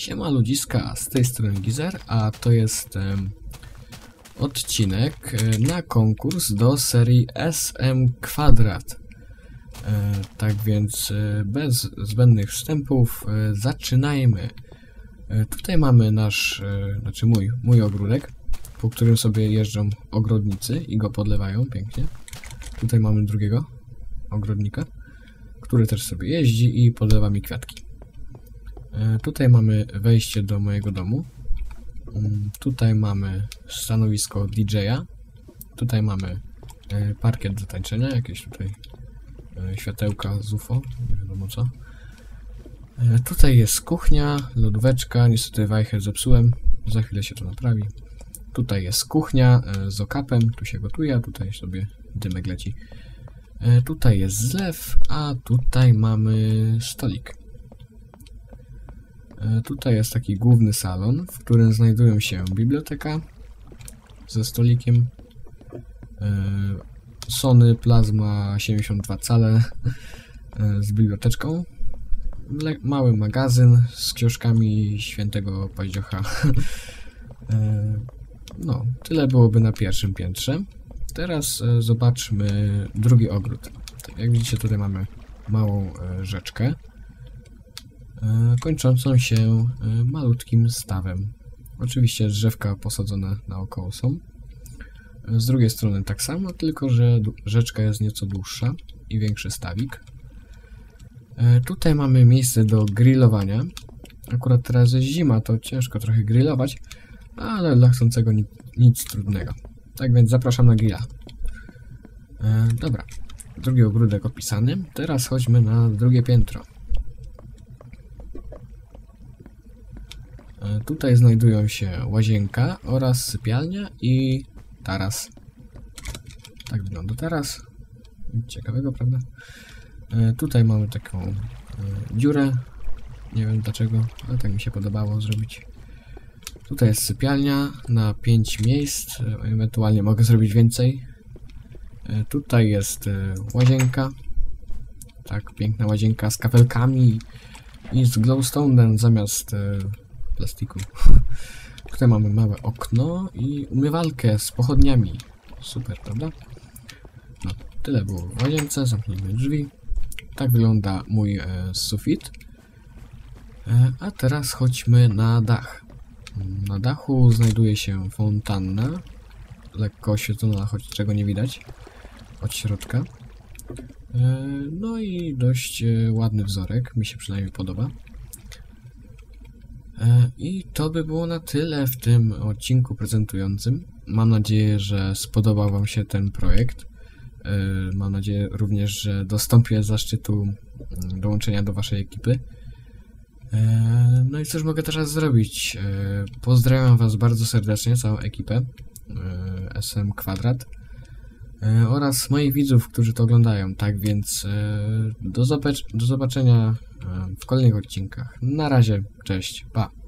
Siema ludziska, z tej strony Gizer, a to jest em, odcinek na konkurs do serii SM Kwadrat. E, tak więc e, bez zbędnych wstępów e, zaczynajmy. Tutaj mamy nasz, znaczy mój, mój ogródek, po którym sobie jeżdżą ogrodnicy i go podlewają pięknie. Tutaj mamy drugiego ogrodnika, który też sobie jeździ i podlewa mi kwiatki. E, Tutaj mamy wejście do mojego domu. Mm, Tutaj mamy stanowisko DJ-a. Tutaj mamy e, parkiet do tańczenia, jakieś tutaj e, światełka z UFO, nie wiadomo co. Tutaj jest kuchnia, lodóweczka, niestety wajchę zepsułem, za chwilę się to naprawi. Tutaj jest kuchnia z okapem, tu się gotuje, tutaj sobie dymek leci. Tutaj jest zlew, a tutaj mamy stolik. E, Tutaj jest taki główny salon, w którym znajdują się biblioteka ze stolikiem, e, Sony Plasma 72 cale e, z biblioteczką, mały magazyn z książkami świętego Paździocha. No, tyle byłoby na pierwszym piętrze. Teraz zobaczmy drugi ogród. Tak Jak widzicie, tutaj mamy małą rzeczkę kończącą się e, malutkim stawem. Oczywiście drzewka posadzone naokoło są. E, Z drugiej strony tak samo, tylko że rzeczka jest nieco dłuższa i większy stawik. E, Tutaj mamy miejsce do grillowania. Akurat teraz jest zima, to ciężko trochę grillować, ale dla chcącego nic, nic trudnego. Tak więc zapraszam na grilla. E, dobra, drugi ogródek opisany. Teraz chodźmy na drugie piętro. Tutaj znajdują się łazienka oraz sypialnia i taras. Tak wygląda taras. Ciekawego, prawda? E, Tutaj mamy taką e, dziurę. Nie wiem dlaczego, ale tak mi się podobało zrobić. Tutaj jest sypialnia na 5 miejsc. e, Ewentualnie mogę zrobić więcej. Tutaj jest łazienka. Tak, piękna łazienka z kafelkami i z glowstone'em zamiast plastiku. Tutaj mamy małe okno i umywalkę z pochodniami. Super, prawda? No, tyle było w łazience, zamknijmy drzwi. Tak wygląda mój e, sufit. E, a teraz chodźmy na dach. Na dachu znajduje się fontanna, lekko oświetlona, choć czego nie widać od środka. E, No i dość e, ładny wzorek, mi się przynajmniej podoba. E, I to by było na tyle w tym odcinku prezentującym. Mam nadzieję, że spodobał Wam się ten projekt. E, Mam nadzieję również, że dostąpię zaszczytu mm, dołączenia do Waszej ekipy. E, No i cóż mogę teraz zrobić? Pozdrawiam Was bardzo serdecznie, całą ekipę SM Kwadrat oraz moich widzów, którzy to oglądają. Tak więc do, zobacz- do zobaczenia w kolejnych odcinkach. Na razie, cześć, pa!